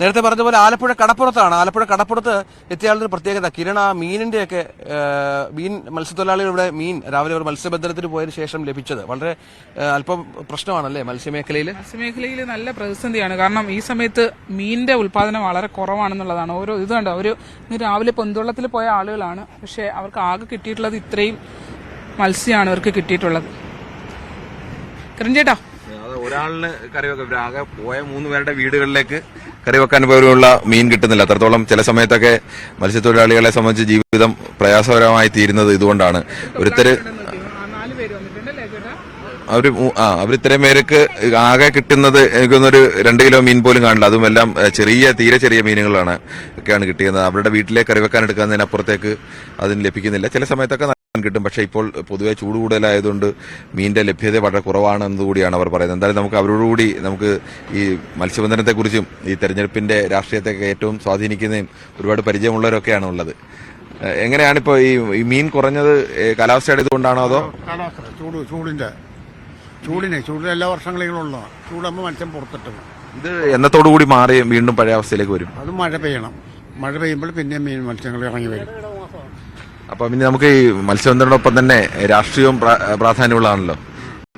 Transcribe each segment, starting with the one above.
നേരത്തെ പറഞ്ഞ പോലെ ആലപ്പുഴ കടപ്പുറത്താണ്. ആലപ്പുഴ കടപ്പുറത്ത് എത്തിയാളൊരു പ്രത്യേകത. കിരണ മീനിന്റെയൊക്കെ മീൻ മത്സ്യത്തൊഴിലാളികൾ ഇവിടെ മീൻ രാവിലെ ഒരു മത്സ്യബന്ധനത്തിന് പോയതിനു ശേഷം ലഭിച്ചത്. വളരെ അല്പം പ്രശ്നമാണല്ലേ മത്സ്യമേഖലയിൽ മത്സ്യമേഖലയിൽ നല്ല പ്രതിസന്ധിയാണ്. കാരണം ഈ സമയത്ത് മീനിന്റെ ഉൽപാദനം വളരെ കുറവാണെന്നുള്ളതാണ്. ഓരോ ഇത് കണ്ടോ ഒരു രാവിലെ പൊന്തുള്ളത്തിൽ പോയ ആളുകളാണ്. പക്ഷെ അവർക്ക് ആകെ കിട്ടിയിട്ടുള്ളത് ഇത്രയും മത്സ്യമാണ് അവർക്ക് കിട്ടിയിട്ടുള്ളത്. കിരൺ ചേട്ടാ ഒരാളിന് കറി വെക്കാൻ ആകെ പോയ മൂന്ന് പേരുടെ വീടുകളിലേക്ക് കറി വെക്കാൻ പോലുള്ള മീൻ കിട്ടുന്നില്ല. അത്രത്തോളം ചില സമയത്തൊക്കെ മത്സ്യത്തൊഴിലാളികളെ സംബന്ധിച്ച് ജീവിതം പ്രയാസകരമായി തീരുന്നത് ഇതുകൊണ്ടാണ്. ഒരുത്തര് അവർ ആ അവർ ഇത്രയും പേർക്ക് ആകെ കിട്ടുന്നത് എനിക്കൊന്നൊരു രണ്ട് കിലോ മീൻ പോലും കാണില്ല. അതും എല്ലാം ചെറിയ തീരെ ചെറിയ മീനുകളാണ് ഒക്കെയാണ് കിട്ടിയത് അവരുടെ വീട്ടിലെ കറി വെക്കാൻ എടുക്കുന്നതിനപ്പുറത്തേക്ക് അതിന് ലഭിക്കുന്നില്ല. ചില സമയത്തൊക്കെ കിട്ടും. പക്ഷേ ഇപ്പോൾ പൊതുവെ ചൂട് കൂടുതലായതുകൊണ്ട് മീനിന്റെ ലഭ്യത വളരെ കുറവാണ് എന്നതുകൂടിയാണ് അവർ പറയുന്നത്. എന്തായാലും നമുക്ക് അവരോടുകൂടി നമുക്ക് ഈ മത്സ്യബന്ധനത്തെക്കുറിച്ചും ഈ തെരഞ്ഞെടുപ്പിന്റെ രാഷ്ട്രീയത്തെ ഏറ്റവും സ്വാധീനിക്കുന്നതും ഒരുപാട് പരിചയമുള്ളവരൊക്കെയാണ് ഉള്ളത്. എങ്ങനെയാണ് എങ്ങനെയാണിപ്പോ ഈ മീൻ കുറഞ്ഞത് കാലാവസ്ഥയുടെ ഇതുകൊണ്ടാണോ അതോ? കാലാവസ്ഥ. ചൂട് ചൂടിന്റെ ചൂടിനെ ചൂടിന് എല്ലാ വർഷങ്ങളിലും ഉള്ളതാണ് ചൂടാകുമ്പോൾ മത്സ്യം പുറത്തിട്ട് ഇത് എന്നത്തോടു കൂടി മാറി വീണ്ടും പഴയ അവസ്ഥയിലേക്ക് വരും. അത് മഴ പെയ്യണം. മഴ പെയ്യുമ്പോൾ പിന്നെ മീൻ മത്സ്യങ്ങൾ ഇറങ്ങി വരും. അപ്പൊ ഇനി നമുക്ക് ഈ മത്സ്യബന്ധനോടൊപ്പം തന്നെ രാഷ്ട്രീയവും പ്രാ- പ്രാധാന്യമുള്ളതാണല്ലോ.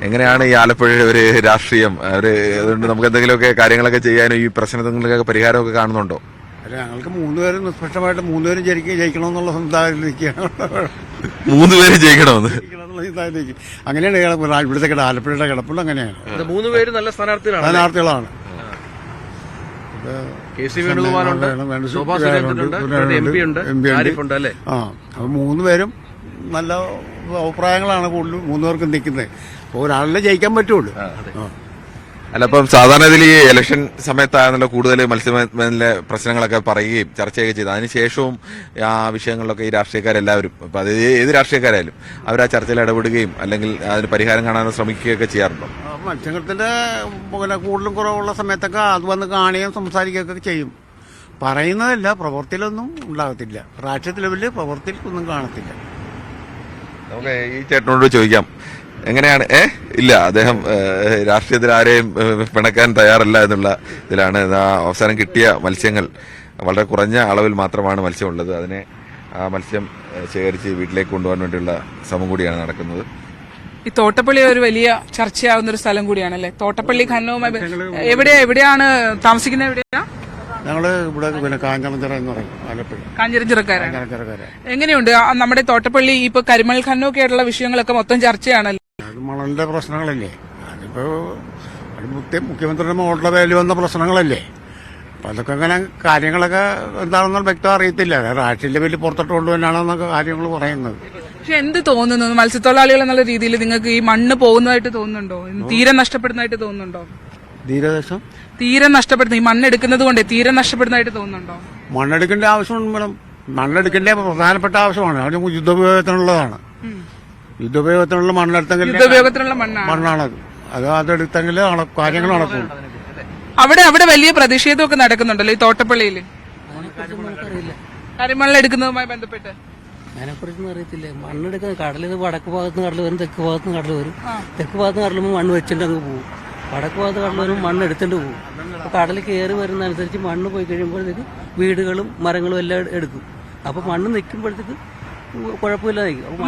എങ്ങനെയാണ് ഈ ആലപ്പുഴ ഒരു രാഷ്ട്രീയം? ഒരു അതുകൊണ്ട് നമുക്ക് എന്തെങ്കിലുമൊക്കെ കാര്യങ്ങളൊക്കെ ചെയ്യാനും ഈ പ്രശ്നങ്ങൾക്കൊക്കെ പരിഹാരമൊക്കെ കാണുന്നുണ്ടോ? അല്ല ഞങ്ങൾക്ക് മൂന്നുപേരും നിഷ്പക്ഷമായിട്ട് മൂന്നുപേരും ജയിക്കുക ജയിക്കണമെന്നുള്ള നിൽക്കുകയാണ്. മൂന്ന് പേര് ജയിക്കണമെന്ന്? അങ്ങനെയാണ് ഇവിടുത്തെ ആലപ്പുഴയുടെ കിടപ്പുള്ള അങ്ങനെയാണ്. മൂന്ന് പേര് നല്ല സ്ഥാനാർത്ഥികളാണ്. സ്ഥാനാർത്ഥികളാണ്. കെ സി വേണുഗോപാലുണ്ട് വേണം, വേണം. ശോഭാ സുരേന്ദ്രനുണ്ട് സുരേന്ദ്രനുണ്ട്, എം പി ഉണ്ട്. ആരിഫുണ്ട് അല്ലേ ആ മൂന്ന് പേരും നല്ല അഭിപ്രായങ്ങളാണ് കൂടുതലും മൂന്ന് പേർക്കും നിൽക്കുന്നത് അപ്പോൾ ഒരാളിനെ ജയിക്കാൻ പറ്റുള്ളൂ. അല്ല അപ്പം സാധാരണ ഇതിൽ ഈ ഇലക്ഷൻ സമയത്താണല്ലോ കൂടുതൽ മത്സ്യബന്ധനത്തിലെ പ്രശ്നങ്ങളൊക്കെ പറയുകയും ചർച്ചയൊക്കെ ചെയ്ത്. അതിനുശേഷവും ആ വിഷയങ്ങളിലൊക്കെ ഈ രാഷ്ട്രീയക്കാരെല്ലാവരും ഇപ്പം അത് ഏത് രാഷ്ട്രീയക്കാരായാലും അവർ ആ ചർച്ചയിൽ ഇടപെടുകയും അല്ലെങ്കിൽ അതിന് പരിഹാരം കാണാൻ ശ്രമിക്കുകയൊക്കെ ചെയ്യാറുണ്ടോ? പിന്നെ കൂടുതലും കുറവുള്ള സമയത്തൊക്കെ അത് വന്ന് കാണുകയും സംസാരിക്കുകയൊക്കെ ചെയ്യും. പറയുന്നതല്ല പ്രവൃത്തിയിലൊന്നും ഉണ്ടാകത്തില്ല. റാഷ്ട്രീയ ലെവലിൽ പ്രവൃത്തിയിൽ ഒന്നും കാണത്തില്ല. നമുക്ക് ഈ ചേട്ടനോട് ചോദിക്കാം. എങ്ങനെയാണ്? ഏ? ഇല്ല അദ്ദേഹം രാഷ്ട്രീയത്തിൽ ആരെയും പിണക്കാൻ തയ്യാറല്ല എന്നുള്ള ഇതിലാണ്. ആ അവസാനം കിട്ടിയ മത്സ്യങ്ങൾ വളരെ കുറഞ്ഞ അളവിൽ മാത്രമാണ് മത്സ്യമുള്ളത്. അതിനെ ആ മത്സ്യം ശേഖരിച്ച് വീട്ടിലേക്ക് കൊണ്ടുപോകാൻ വേണ്ടിയുള്ള ശ്രമം കൂടിയാണ് നടക്കുന്നത്. ഈ തോട്ടപ്പള്ളി ഒരു വലിയ ചർച്ചയാവുന്ന ഒരു സ്ഥലം കൂടിയാണല്ലേ? തോട്ടപ്പള്ളി ഖനനവുമായി എവിടെ എവിടെയാ എവിടെയാണ് താമസിക്കുന്നത്? എവിടെയാ? ഞങ്ങൾ ഇവിടെ പിന്നെ കാഞ്ഞിറഞ്ചിറ എന്ന് പറയും ആലപ്പുഴ. കാഞ്ഞിരഞ്ചിറക്കാരാണ് എങ്ങനെയുണ്ട്? നമ്മുടെ തോട്ടപ്പള്ളി ഇപ്പൊ കരിമൽ ഖനനൊക്കെ ആയിട്ടുള്ള വിഷയങ്ങളൊക്കെ മൊത്തം ചർച്ചയാണല്ലോ. അത് മണലിന്റെ പ്രശ്നങ്ങളല്ലേ? അതിപ്പോ അത് മുഖ്യ മുഖ്യമന്ത്രിയുടെ മുകളിലെ പേരിൽ വന്ന പ്രശ്നങ്ങളല്ലേ? അപ്പൊ അതൊക്കെ അങ്ങനെ കാര്യങ്ങളൊക്കെ എന്താണെന്ന് വ്യക്തം അറിയത്തില്ല. ആഴ്ചയിലെ പേരിൽ പുറത്തോട്ട് കൊണ്ടുവന്നാണെന്നൊക്കെ കാര്യങ്ങൾ പറയുന്നത്. പക്ഷെ എന്ത് തോന്നുന്നു? മത്സ്യത്തൊഴിലാളികൾ എന്നുള്ള രീതിയിൽ നിങ്ങൾക്ക് ഈ മണ്ണ് പോകുന്നതായിട്ട് തോന്നുന്നുണ്ടോ? തീരെ നഷ്ടപ്പെടുന്നതായിട്ട് തോന്നുന്നുണ്ടോ? തീരദേശം? തീരെ നഷ്ടപ്പെടുന്നു ഈ മണ്ണ് എടുക്കുന്നത് കൊണ്ട് തീരെ നഷ്ടപ്പെടുന്നതായിട്ട് തോന്നുന്നുണ്ടോ? മണ്ണെടുക്കേണ്ട ആവശ്യമുണ്ട് മേഡം. മണ്ണെടുക്കേണ്ട പ്രധാനപ്പെട്ട ആവശ്യമാണ്. അത് യുദ്ധോപയോഗത്തിനുള്ളതാണ് യുദ്ധോപയോഗത്തിനുള്ള മണ്ണെടുത്തെങ്കിൽ യുദ്ധോപയോഗത്തിനുള്ള മണ്ണാണ്. മണ്ണാണത് അത്. അതെടുത്തെങ്കിൽ കാര്യങ്ങൾ നടക്കും. അവിടെ അവിടെ വലിയ പ്രതിഷേധമൊക്കെ നടക്കുന്നുണ്ടല്ലോ ഈ തോട്ടപ്പള്ളിയിൽ കരിമണ്ണിൽ എടുക്കുന്നതുമായി ബന്ധപ്പെട്ട്. അതിനെക്കുറിച്ചൊന്നും അറിയത്തില്ല. മണ്ണെടുക്കുന്ന കടലിൽ വടക്ക് ഭാഗത്ത് കടൽ വരും തെക്ക് ഭാഗത്ത് കടൽ വരും. തെക്ക് ഭാഗത്ത് കടൽ മണ്ണ് വെച്ചിട്ട് അങ്ങ് പോകും വടക്ക് ഭാഗത്ത് കടൽ വരും മണ്ണ് എടുത്തിട്ട് പോകും അപ്പോൾ കടൽ കയറി വരുന്നതനുസരിച്ച് മണ്ണ് പോയി കഴിയുമ്പോഴത്തേക്ക് വീടുകളും മരങ്ങളും എല്ലാം എടുക്കും. അപ്പോൾ മണ്ണ് നിൽക്കുമ്പോഴത്തേക്ക്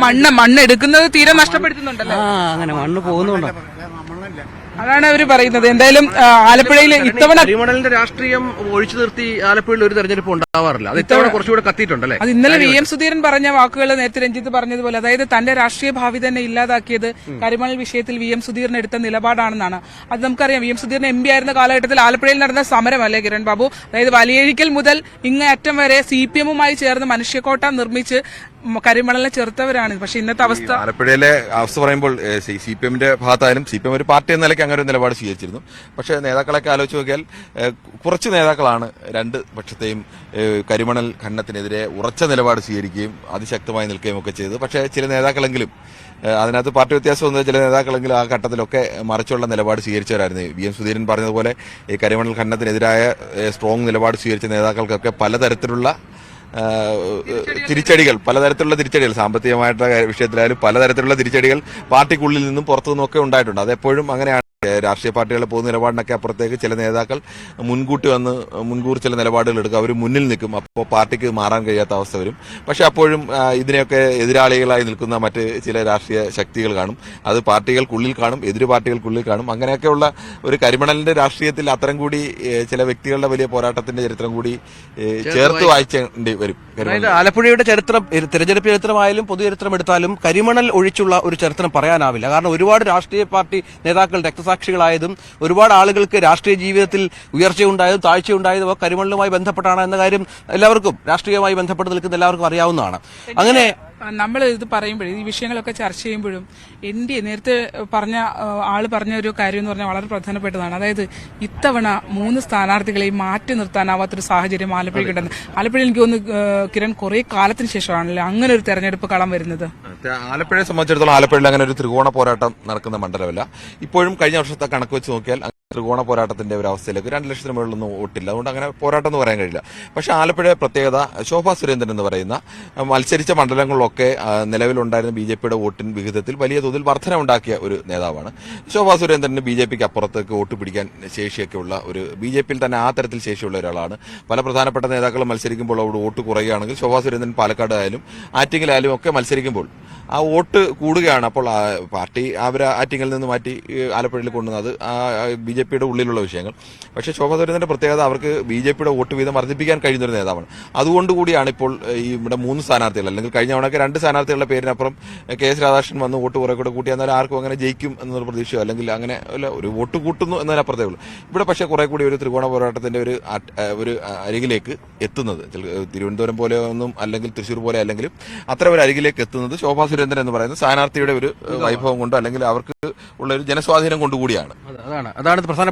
മണ്ണ് മണ്ണ് എടുക്കുന്നത് തീരെ നഷ്ടപ്പെടുത്തുന്നുണ്ടല്ലോ. ആ അങ്ങനെ മണ്ണ് പോകുന്നുണ്ടോ. അതാണ് അവർ പറയുന്നത്. എന്തായാലും ആലപ്പുഴയിൽ ഇത്തവണ കരിമണലിന്റെ രാഷ്ട്രീയം ഒഴിച്ചു നിർത്തി ആലപ്പുഴയിൽ ഒരു തെരഞ്ഞെടുപ്പ് ഉണ്ടാവാറില്ല. അത് ഇത്തവണ കുറച്ചുകൂടെ കത്തിയിട്ടുണ്ടല്ലേ അത് ഇന്നലെ വി. എം. സുധീരൻ പറഞ്ഞ വാക്കുകൾ നേരത്തെ രഞ്ജിത്ത് പറഞ്ഞതുപോലെ അതായത് തന്റെ രാഷ്ട്രീയ ഭാവി തന്നെ ഇല്ലാതാക്കിയത് കരിമണൽ വിഷയത്തിൽ വി. എം. സുധീരൻ എടുത്ത നിലപാടാണെന്നാണ്. അത് നമുക്കറിയാം V. M. Sudheeran M. P. ആയിരുന്ന കാലഘട്ടത്തിൽ ആലപ്പുഴയിൽ നടന്ന സമരം അല്ലേ കിരൺ ബാബു? അതായത് വലിയഴിക്കൽ മുതൽ ഇങ്ങേ അറ്റം വരെ സി. പി. എമ്മുമായി ചേർന്ന് മനുഷ്യക്കോട്ട നിർമ്മിച്ച് കരിമണലിനെ ചെറുത്തവരാണ്. പക്ഷെ ഇന്നത്തെ അവസ്ഥ ആലപ്പുഴയിലെ അവസ്ഥ പറയുമ്പോൾ സി പി എമ്മിന്റെ ഭാഗത്തായാലും സി പി എം ഒരു പാർട്ടി എന്ന നിലയ്ക്ക് അങ്ങനെ ഒരു നിലപാട് സ്വീകരിച്ചിരുന്നു. പക്ഷേ നേതാക്കളൊക്കെ ആലോചിച്ച് നോക്കിയാൽ കുറച്ച് നേതാക്കളാണ് രണ്ട് പക്ഷത്തെയും കരിമണൽ ഖനനത്തിനെതിരെ ഉറച്ച നിലപാട് സ്വീകരിക്കുകയും അതിശക്തമായി നിൽക്കുകയും ഒക്കെ ചെയ്തത്. പക്ഷേ ചില നേതാക്കളെങ്കിലും അതിനകത്ത് പാർട്ടി വ്യത്യാസമൊന്നും ചില നേതാക്കളെങ്കിലും ആ ഘട്ടത്തിലൊക്കെ മറിച്ചുള്ള നിലപാട് സ്വീകരിച്ചവരായിരുന്നു. വി എം സുധീരൻ പറഞ്ഞതുപോലെ ഈ കരിമണൽ ഖനനത്തിനെതിരായ സ്ട്രോങ് നിലപാട് സ്വീകരിച്ച നേതാക്കൾക്കൊക്കെ പലതരത്തിലുള്ള തിരിച്ചടികൾ പലതരത്തിലുള്ള തിരിച്ചടികൾ സാമ്പത്തികമായിട്ടുള്ള വിഷയത്തിലായാലും പലതരത്തിലുള്ള തിരിച്ചടികൾ പാർട്ടിക്കുള്ളിൽ നിന്നും പുറത്തു നിന്നും ഒക്കെ ഉണ്ടായിട്ടുണ്ട്. അതെപ്പോഴും അങ്ങനെയാണ്. രാഷ്ട്രീയ പാർട്ടികളെ പോകുന്ന നിലപാടിനൊക്കെ അപ്പുറത്തേക്ക് ചില നേതാക്കൾ മുൻകൂട്ടി വന്ന് മുൻകൂർ ചില നിലപാടുകൾ എടുക്കും. അവർ മുന്നിൽ നിൽക്കും. അപ്പോൾ പാർട്ടിക്ക് മാറാൻ കഴിയാത്ത അവസ്ഥ വരും. പക്ഷേ അപ്പോഴും ഇതിനെയൊക്കെ എതിരാളികളായി നിൽക്കുന്ന മറ്റ് ചില രാഷ്ട്രീയ ശക്തികൾ കാണും. അത് പാർട്ടികൾക്കുള്ളിൽ കാണും എതിര് പാർട്ടികൾക്കുള്ളിൽ കാണും. അങ്ങനെയൊക്കെയുള്ള ഒരു കരിമണലിന്റെ രാഷ്ട്രീയത്തിൽ അത്തരം കൂടി ചില വ്യക്തികളുടെ വലിയ പോരാട്ടത്തിന്റെ ചരിത്രം കൂടി ചേർത്ത് വായിച്ചേണ്ടി വരും അതായത് ആലപ്പുഴയുടെ ചരിത്രം തിരഞ്ഞെടുപ്പ് ചരിത്രമായാലും പൊതുചരിത്രം എടുത്താലും കരിമണൽ ഒഴിച്ചുള്ള ഒരു ചരിത്രം പറയാനാവില്ല. കാരണം ഒരുപാട് രാഷ്ട്രീയ പാർട്ടി നേതാക്കൾ രക്തസാക്ഷികളായതും ഒരുപാട് ആളുകൾക്ക് രാഷ്ട്രീയ ജീവിതത്തിൽ ഉയർച്ചയുണ്ടായതും താഴ്ചയുണ്ടായതും കരിമണലുമായി ബന്ധപ്പെട്ടാണ് എന്ന കാര്യം എല്ലാവർക്കും രാഷ്ട്രീയമായി ബന്ധപ്പെട്ട് നിൽക്കുന്ന എല്ലാവർക്കും അറിയാവുന്നതാണ്. അങ്ങനെ നമ്മൾ ഇത് പറയുമ്പോഴും ഈ വിഷയങ്ങളൊക്കെ ചർച്ച ചെയ്യുമ്പോഴും എൻ ഡി എ നേരത്തെ പറഞ്ഞ ആൾ ആൾ പറഞ്ഞ ഒരു കാര്യം എന്ന് പറഞ്ഞാൽ വളരെ പ്രധാനപ്പെട്ടതാണ്. അതായത് ഇത്തവണ മൂന്ന് സ്ഥാനാർത്ഥികളെയും മാറ്റി നിർത്താനാവാത്തൊരു സാഹചര്യം ആലപ്പുഴയ്ക്കുണ്ടെന്ന് ആലപ്പുഴയിൽ എനിക്ക് തോന്നുന്നു കിരൺ കുറെ കാലത്തിന് ശേഷമാണല്ലോ അങ്ങനെ ഒരു തെരഞ്ഞെടുപ്പ് കളം വരുന്നത്? ആലപ്പുഴയെ സംബന്ധിച്ചിടത്തോളം ആലപ്പുഴയിൽ അങ്ങനെ ഒരു ത്രികോണ പോരാട്ടം നടക്കുന്ന മണ്ഡലമല്ല. ഇപ്പോഴും കഴിഞ്ഞ വർഷത്തെ കണക്ക് വെച്ച് നോക്കിയാൽ ത്രികോണ പോരാട്ടത്തിന്റെ ഒരു അവസ്ഥയിലേക്ക് രണ്ട് ലക്ഷത്തിന് മുകളിലൊന്നും വോട്ടില്ല അതുകൊണ്ട് അങ്ങനെ പോരാട്ടം എന്ന് പറയാൻ കഴിയില്ല. പക്ഷേ ആലപ്പുഴ പ്രത്യേകത ശോഭാ സുരേന്ദ്രൻ എന്ന് പറയുന്ന മത്സരിച്ച മണ്ഡലങ്ങളിലൊക്കെ നിലവിലുണ്ടായിരുന്ന ബി ജെ പിയുടെ വോട്ടിൻ വിഹിതത്തിൽ വലിയ തോതിൽ വർധന ഉണ്ടാക്കിയ ഒരു നേതാവാണ്. ശോഭാ സുരേന്ദ്രന് ബി ജെ പിക്ക് അപ്പുറത്തേക്ക് വോട്ട് പിടിക്കാൻ ശേഷിയൊക്കെ ഉള്ള ഒരു ബി ജെ പിയിൽ തന്നെ ആ തരത്തിൽ ശേഷിയുള്ള ഒരാളാണ്. പല പ്രധാനപ്പെട്ട നേതാക്കൾ മത്സരിക്കുമ്പോൾ അവിടെ വോട്ട് കുറയുകയാണെങ്കിൽ ശോഭാ സുരേന്ദ്രൻ പാലക്കാട് ആയാലും ആറ്റിങ്ങിലായാലും ഒക്കെ മത്സരിക്കുമ്പോൾ ആ വോട്ട് കൂടുകയാണ് അപ്പോൾ പാർട്ടി അവർ ആറ്റിങ്ങിൽ നിന്ന് മാറ്റി ആലപ്പുഴയിൽ കൊണ്ടുവന്നത് ബി ജെ പിയുടെ ഉള്ളിലുള്ള വിഷയങ്ങൾ. പക്ഷേ ശോഭാ സുരേന്ദ്രന്റെ പ്രത്യേകത അവർക്ക് ബി ജെ പിയുടെ വോട്ട് വീതം വർദ്ധിപ്പിക്കാൻ കഴിയുന്നൊരു നേതാവാണ്. അതുകൊണ്ട് കൂടിയാണ് ഇപ്പോൾ ഈ ഇവിടെ മൂന്ന് സ്ഥാനാർത്ഥികൾ അല്ലെങ്കിൽ കഴിഞ്ഞ തവണയൊക്കെ രണ്ട് സ്ഥാനാർത്ഥികളുടെ പേരിനപ്പുറം കെ എസ് രാധാകൃഷ്ണൻ വന്ന് വോട്ട് കുറെ കൂടെ കൂട്ടി എന്നാൽ ആർക്കും അങ്ങനെ ജയിക്കും എന്നൊരു പ്രതീക്ഷയോ അല്ലെങ്കിൽ അങ്ങനെ അല്ല ഒരു വോട്ട് കൂട്ടുന്നു എന്നതിനപ്പുറത്തേ ഉള്ളൂ. ഇവിടെ പക്ഷേ കുറെ കൂടി ഒരു ത്രികോണ പോരാട്ടത്തിന്റെ ഒരു ഒരു അരികിലേക്ക് എത്തുന്നത് തിരുവനന്തപുരം പോലെ ഒന്നും അല്ലെങ്കിൽ തൃശ്ശൂർ പോലെ അല്ലെങ്കിലും അത്ര ഒരു അരികിലേക്ക് എത്തുന്നത് ശോഭാ സുരേന്ദ്രൻ എന്ന് പറയുന്ന സ്ഥാനാർത്ഥിയുടെ ഒരു വൈഭവം കൊണ്ടോ അല്ലെങ്കിൽ അവർക്ക് ഉള്ള ഒരു ജനസ്വാധീനം കൊണ്ടുകൂടിയാണ്. അതാണ്. അതാണ് പ്രധാനപ്പെട്ട